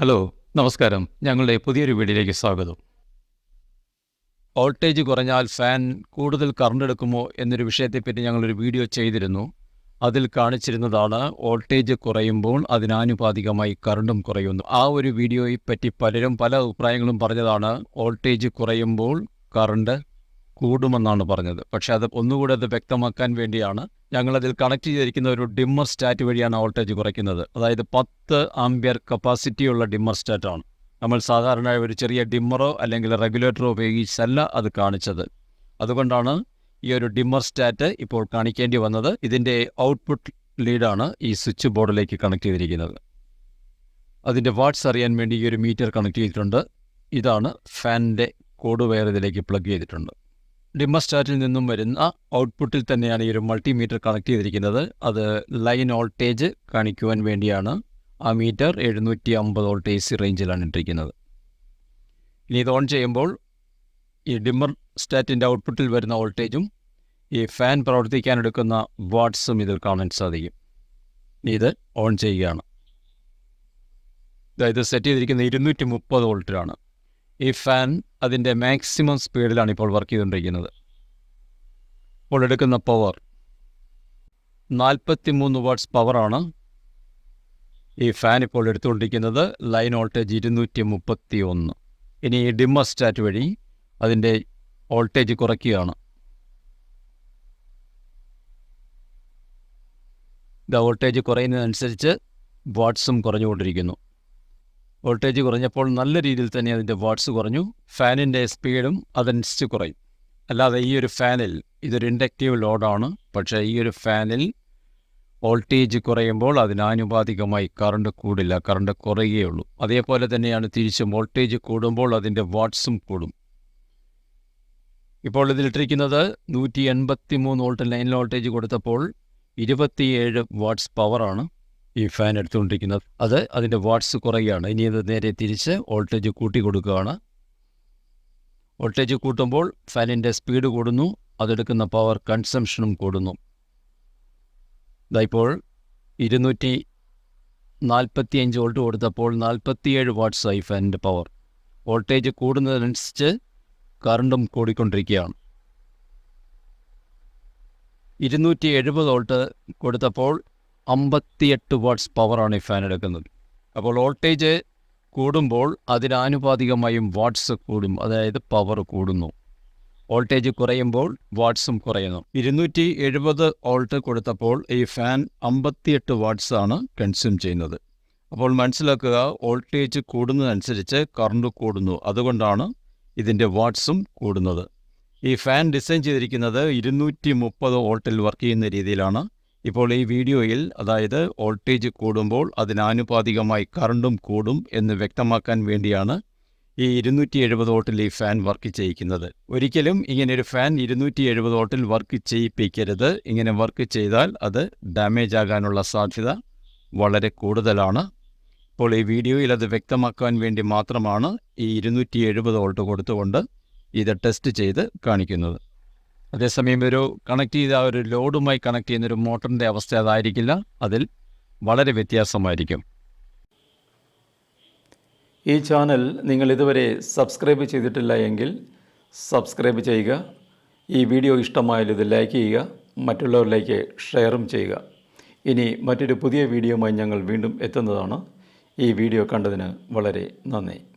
Hello നമസ്കാരം. ഞങ്ങളുടെ പുതിയൊരു വീഡിയോയിലേക്ക് സ്വാഗതം. വോൾട്ടേജ് കുറഞ്ഞാൽ ഫാൻ കൂടുതൽ കറണ്ട് എടുക്കുമോ എന്നൊരു വിഷയത്തെപ്പറ്റി ഞങ്ങളൊരു വീഡിയോ ചെയ്തിരുന്നു. അതിൽ കാണിച്ചിരുന്നതാണ് വോൾട്ടേജ് കുറയുമ്പോൾ അതിനാനുപാതികമായി കറണ്ടും കുറയുന്നു. ആ ഒരു വീഡിയോയെ പറ്റി പലരും പല അഭിപ്രായങ്ങളും പറഞ്ഞതാണ് വോൾട്ടേജ് കുറയുമ്പോൾ കറണ്ട് കൂടുമെന്നാണ് പറഞ്ഞത്. പക്ഷെ അത് ഒന്നുകൂടെ അത് വ്യക്തമാക്കാൻ വേണ്ടിയാണ് അതിൽ കണക്ട് ചെയ്തിരിക്കുന്ന ഒരു ഡിമ്മർ സ്റ്റാറ്റ് വഴിയാണ് വോൾട്ടേജ് കുറയ്ക്കുന്നത്. അതായത് പത്ത് ആംബിയർ കപ്പാസിറ്റിയുള്ള ഡിമ്മർ സ്റ്റാറ്റാണ്. നമ്മൾ സാധാരണ ഒരു ചെറിയ ഡിമ്മറോ അല്ലെങ്കിൽ റെഗുലേറ്ററോ ഉപയോഗിച്ചല്ല അത് കാണിച്ചത്. അതുകൊണ്ടാണ് ഈ ഒരു ഡിമ്മർ സ്റ്റാറ്റ് ഇപ്പോൾ കാണിക്കേണ്ടി വന്നത്. ഇതിന്റെ ഔട്ട്പുട്ട് ലീഡാണ് ഈ സ്വിച്ച് ബോർഡിലേക്ക് കണക്ട് ചെയ്തിരിക്കുന്നത്. അതിന്റെ വാട്ട്സ് അറിയാൻ വേണ്ടി ഈ ഒരു മീറ്റർ കണക്ട് ചെയ്തിട്ടുണ്ട്. ഇതാണ് ഫാനിന്റെ കോഡ് വയർ ഇതിലേക്ക് പ്ലഗ് ചെയ്തിട്ടുണ്ട്. ഡിമ്മർ സ്റ്റാറ്റിൽ നിന്നും വരുന്ന ഔട്ട്പുട്ടിൽ തന്നെയാണ് ഈ ഒരു മൾട്ടിമീറ്റർ കണക്ട് ചെയ്തിരിക്കുന്നത്. അത് ലൈൻ വോൾട്ടേജ് കാണിക്കുവാൻ വേണ്ടിയാണ് ആ മീറ്റർ എഴുന്നൂറ്റി അമ്പത് വോൾട്ട് എ സി റേഞ്ചിലാണ് ഇട്ടിരിക്കുന്നത്. ഇനി ഇത് ഓൺ ചെയ്യുമ്പോൾ ഈ ഡിമ്മർ സ്റ്റാറ്റിന്റെ ഔട്ട്പുട്ടിൽ വരുന്ന വോൾട്ടേജും ഈ ഫാൻ പ്രവർത്തിക്കാൻ എടുക്കുന്ന വാട്ട്സും ഇതിൽ കാണാൻ സാധിക്കും. ഇത് ഓൺ ചെയ്യുകയാണ്. അതായത് സെറ്റ് ചെയ്തിരിക്കുന്ന ഇരുന്നൂറ്റി മുപ്പത് വോൾട്ടിലാണ്. ഈ ഫാൻ അതിന്റെ മാക്സിമം സ്പീഡിലാണ് ഇപ്പോൾ വർക്ക് ചെയ്തുകൊണ്ടിരിക്കുന്നത്. ഇപ്പോൾ എടുക്കുന്ന പവർ നാൽപ്പത്തി മൂന്ന് വാട്ട്സ് പവറാണ് ഈ ഫാൻ ഇപ്പോൾ എടുത്തുകൊണ്ടിരിക്കുന്നത് ലൈൻ വോൾട്ടേജ് ഇരുന്നൂറ്റി മുപ്പത്തി ഒന്ന് ഇനി ഈ ഡിമ്മർ സ്റ്റാറ്റ് വഴി അതിന്റെ വോൾട്ടേജ് കുറയ്ക്കുകയാണ്. ദ വോൾട്ടേജ് കുറയുന്നതനുസരിച്ച് വാട്ട്സും കുറഞ്ഞുകൊണ്ടിരിക്കുന്നു. വോൾട്ടേജ് കുറഞ്ഞപ്പോൾ നല്ല രീതിയിൽ തന്നെ അതിന്റെ വാട്ട്സ് കുറഞ്ഞു. ഫാനിന്റെ സ്പീഡും അതനുസരിച്ച് കുറയും. അല്ലാതെ ഈ ഒരു ഫാനിൽ ഇതൊരു ഇൻഡക്റ്റീവ് ലോഡാണ്. പക്ഷേ ഈ ഒരു ഫാനിൽ വോൾട്ടേജ് കുറയുമ്പോൾ അതിനാനുപാതികമായി കറണ്ട് കൂടില്ല. കറണ്ട് കുറയുകയുള്ളൂ അതേപോലെ തന്നെയാണ് തിരിച്ചും വോൾട്ടേജ് കൂടുമ്പോൾ അതിന്റെ വാട്ട്സും കൂടും. ഇപ്പോൾ ഇതിലിട്ടിരിക്കുന്നത് നൂറ്റി എൺപത്തി മൂന്ന് വോൾട്ട് ലൈൻ വോൾട്ടേജ് കൊടുത്തപ്പോൾ ഇരുപത്തിയേഴ് വാട്ട്സ് പവറാണ്. ഈ ഫാൻ എടുത്തുകൊണ്ടിരിക്കുന്നത്. അത് അതിന്റെ വാട്ട്സ് കുറയുകയാണ്. ഇനി അത് നേരെ തിരിച്ച് വോൾട്ടേജ് കൂട്ടി കൊടുക്കുകയാണ് വോൾട്ടേജ് കൂട്ടുമ്പോൾ ഫാനിന്റെ സ്പീഡ് കൂടുന്നു. അതെടുക്കുന്ന പവർ കൺസംഷനും കൂടുന്നു. ഇതായിപ്പോൾ ഇരുന്നൂറ്റി നാൽപ്പത്തി അഞ്ച് വോൾട്ട് കൊടുത്തപ്പോൾ നാൽപ്പത്തിയേഴ് വാട്ട്സായി ഫാനിന്റെ പവർ വോൾട്ടേജ് കൂടുന്നതനുസരിച്ച് കറണ്ടും കൂടിക്കൊണ്ടിരിക്കുകയാണ്. ഇരുന്നൂറ്റി എഴുപത് വോൾട്ട് കൊടുത്തപ്പോൾ അമ്പത്തിയെട്ട് വാട്ട്സ് പവറാണ് ഈ ഫാൻ എടുക്കുന്നത്. അപ്പോൾ വോൾട്ടേജ് കൂടുമ്പോൾ അതിനാനുപാതികമായും വാട്ട്സ് കൂടും അതായത് പവർ കൂടുന്നു. വോൾട്ടേജ് കുറയുമ്പോൾ വാട്ട്സും കുറയുന്നു. ഇരുന്നൂറ്റി എഴുപത് വോൾട്ട് കൊടുത്തപ്പോൾ ഈ ഫാൻ അമ്പത്തിയെട്ട് വാട്ട്സ് ആണ് കൺസ്യൂം ചെയ്യുന്നത്. അപ്പോൾ മനസ്സിലാക്കുക വോൾട്ടേജ് കൂടുന്നതനുസരിച്ച് കറണ്ട് കൂടുന്നു. അതുകൊണ്ടാണ് ഇതിന്റെ വാട്ട്സും കൂടുന്നത്. ഈ ഫാൻ ഡിസൈൻ ചെയ്തിരിക്കുന്നത് ഇരുന്നൂറ്റി മുപ്പത് വോൾട്ടിൽ വർക്ക് ചെയ്യുന്ന രീതിയിലാണ് ഇപ്പോൾ ഈ വീഡിയോയിൽ അതായത് വോൾട്ടേജ് കൂടുമ്പോൾ അതിനാനുപാതികമായി കറണ്ടും കൂടും എന്ന് വ്യക്തമാക്കാൻ വേണ്ടിയാണ് ഈ ഇരുന്നൂറ്റി എഴുപത് വോട്ടിൽ ഈ ഫാൻ വർക്ക് ചെയ്യിക്കുന്നത്. ഒരിക്കലും ഇങ്ങനെ ഒരു ഫാൻ ഇരുന്നൂറ്റി എഴുപത് വോട്ടിൽ വർക്ക് ചെയ്യിപ്പിക്കരുത്. ഇങ്ങനെ വർക്ക് ചെയ്താൽ അത് ഡാമേജ് ആകാനുള്ള സാധ്യത വളരെ കൂടുതലാണ്. ഇപ്പോൾ ഈ വീഡിയോയിൽ അത് വ്യക്തമാക്കാൻ വേണ്ടി മാത്രമാണ് ഈ ഇരുന്നൂറ്റി എഴുപത് വോൾട്ട് കൊടുത്തുകൊണ്ട് ഇത് ടെസ്റ്റ് ചെയ്ത് കാണിക്കുന്നത്. അതേസമയം ഒരു കണക്ട് ചെയ്ത ഒരു ലോഡുമായി കണക്ട് ചെയ്യുന്ന ഒരു മോട്ടറിന്റെ അവസ്ഥ അതായിരിക്കില്ല. അതിൽ വളരെ വ്യത്യാസമായിരിക്കും. ഈ ചാനൽ നിങ്ങൾ ഇതുവരെ സബ്സ്ക്രൈബ് ചെയ്തിട്ടില്ല എങ്കിൽ സബ്സ്ക്രൈബ് ചെയ്യുക. ഈ വീഡിയോ ഇഷ്ടമായാൽ ഇത് ലൈക്ക് ചെയ്യുക. മറ്റുള്ളവരിലേക്ക് ഷെയറും ചെയ്യുക. ഇനി മറ്റൊരു പുതിയ വീഡിയോയുമായി ഞങ്ങൾ വീണ്ടും എത്തുന്നതാണ്. ഈ വീഡിയോ കണ്ടതിന് വളരെ നന്ദി.